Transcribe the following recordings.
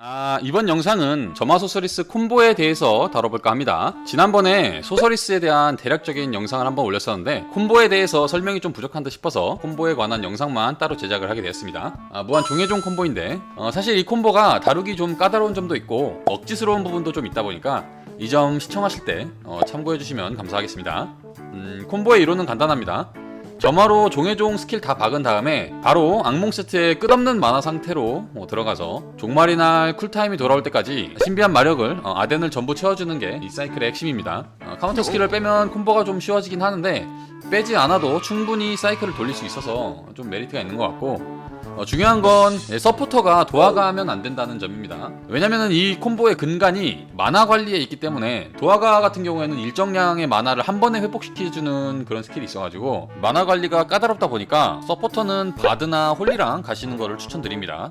아, 이번 영상은 점화소서리스 콤보에 대해서 다뤄볼까 합니다. 지난번에 소서리스에 대한 대략적인 영상을 한번 올렸었는데 콤보에 대해서 설명이 좀 부족한 듯 싶어서 콤보에 관한 영상만 따로 제작을 하게 되었습니다. 아, 무한 종해종 콤보인데 어, 사실 이 콤보가 다루기 좀 까다로운 점도 있고 억지스러운 부분도 좀 있다 보니까 이 점 시청하실 때 어, 참고해주시면 감사하겠습니다. 음, 콤보의 이론은 간단합니다. 점화로 종해종 스킬 다 박은 다음에 바로 악몽 세트에 끝없는 만화 상태로 어, 들어가서 종말이 날 쿨타임이 돌아올 때까지 신비한 마력을 어, 아덴을 전부 채워주는 게 이 사이클의 핵심입니다. 어, 카운터 스킬을 빼면 콤보가 좀 쉬워지긴 하는데 빼지 않아도 충분히 사이클을 돌릴 수 있어서 좀 메리트가 있는 것 같고 어, 중요한 건 예, 서포터가 도화가 하면 안 된다는 점입니다. 왜냐면은 이 콤보의 근간이 만화 관리에 있기 때문에 도화가 같은 경우에는 일정량의 만화를 한 번에 회복시켜주는 그런 스킬이 있어가지고 만화 관리가 까다롭다 보니까 서포터는 바드나 홀리랑 가시는 거를 추천드립니다.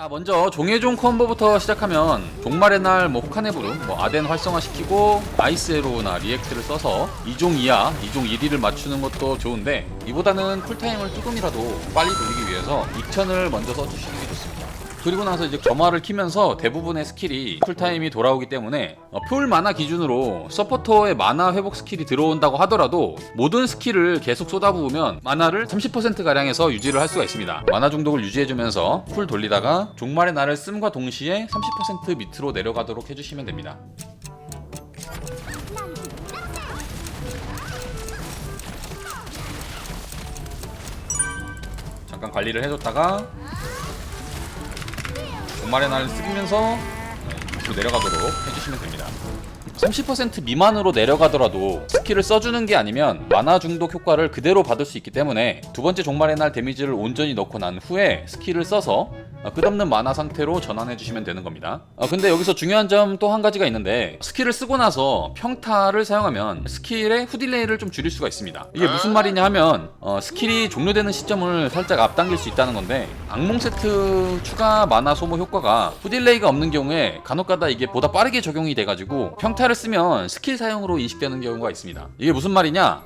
자 먼저 종해종 콤보부터 시작하면 종말의 날뭐 호카네부르 뭐 아덴 활성화시키고 아이스에로나 리액트를 써서 2종 2야 2종 1위를 맞추는 것도 좋은데 이보다는 쿨타임을 조금이라도 빨리 돌리기 위해서 익천을 먼저 써주시는 게 좋습니다 그리고 나서 이제 점화를 키면서 대부분의 스킬이 쿨타임이 돌아오기 때문에 어, 풀 만화 기준으로 서포터의 만화 회복 스킬이 들어온다고 하더라도 모든 스킬을 계속 쏟아부으면 만화를 30%가량에서 유지를 할 수가 있습니다. 만화 중독을 유지해주면서 풀 돌리다가 종말의 날을 씀과 동시에 30% 밑으로 내려가도록 해주시면 됩니다. 잠깐 관리를 해줬다가 종말의 날을 쓰면서 밑으로 내려가도록 해주시면 됩니다. 30% 미만으로 내려가더라도 스킬을 써주는 게 아니면 만화 중독 효과를 그대로 받을 수 있기 때문에 두 번째 종말의 날 데미지를 온전히 넣고 난 후에 스킬을 써서 어, 끝없는 만화 상태로 전환해 주시면 되는 겁니다. 어, 근데 여기서 중요한 점 또 한 가지가 있는데 스킬을 쓰고 나서 평타를 사용하면 스킬의 후딜레이를 좀 줄일 수가 있습니다. 이게 무슨 말이냐 하면 어, 스킬이 종료되는 시점을 살짝 앞당길 수 있다는 건데 악몽 세트 추가 만화 소모 효과가 후딜레이가 없는 경우에 간혹가다 이게 보다 빠르게 적용이 돼가지고 평타 를 쓰면 스킬 사용으로 인식되는 경우가 있습니다. 이게 무슨 말이냐?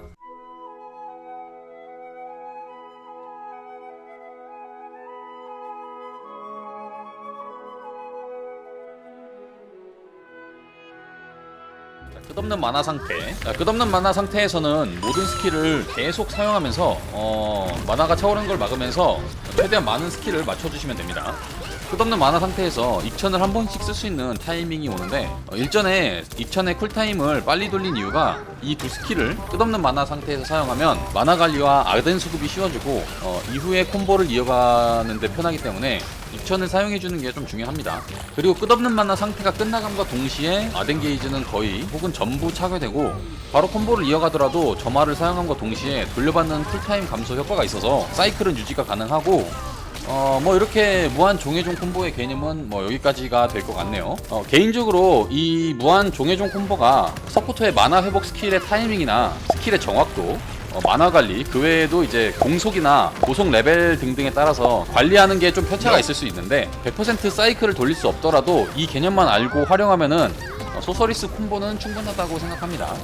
자, 끝없는 만화 상태. 자, 끝없는 만화 상태에서는 모든 스킬을 계속 사용하면서 어, 만화가 차오르는 걸 막으면서 최대한 많은 스킬을 맞춰주시면 됩니다. 끝없는 만화 상태에서 익천을 한 번씩 쓸 수 있는 타이밍이 오는데 어, 일전에 익천의 쿨타임을 빨리 돌린 이유가 이 두 스킬을 끝없는 만화 상태에서 사용하면 만화 관리와 아덴 수급이 쉬워지고 어, 이후에 콤보를 이어가는데 편하기 때문에 익천을 사용해주는 게 좀 중요합니다. 그리고 끝없는 만화 상태가 끝나감과 동시에 아덴 게이지는 거의 혹은 전부 차괴되고 바로 콤보를 이어가더라도 점화를 사용함과 동시에 돌려받는 쿨타임 감소 효과가 있어서 사이클은 유지가 가능하고 어, 뭐 이렇게 무한 종해종 콤보의 개념은 뭐 여기까지가 될 것 같네요. 어, 개인적으로 이 무한 종해종 콤보가 서포터의 만화 회복 스킬의 타이밍이나 스킬의 정확도 어, 만화 관리 그 외에도 이제 공속이나 고속 레벨 등등에 따라서 관리하는 게 좀 편차가 있을 수 있는데 100% 사이클을 돌릴 수 없더라도 이 개념만 알고 활용하면은 어, 소서리스 콤보는 충분하다고 생각합니다.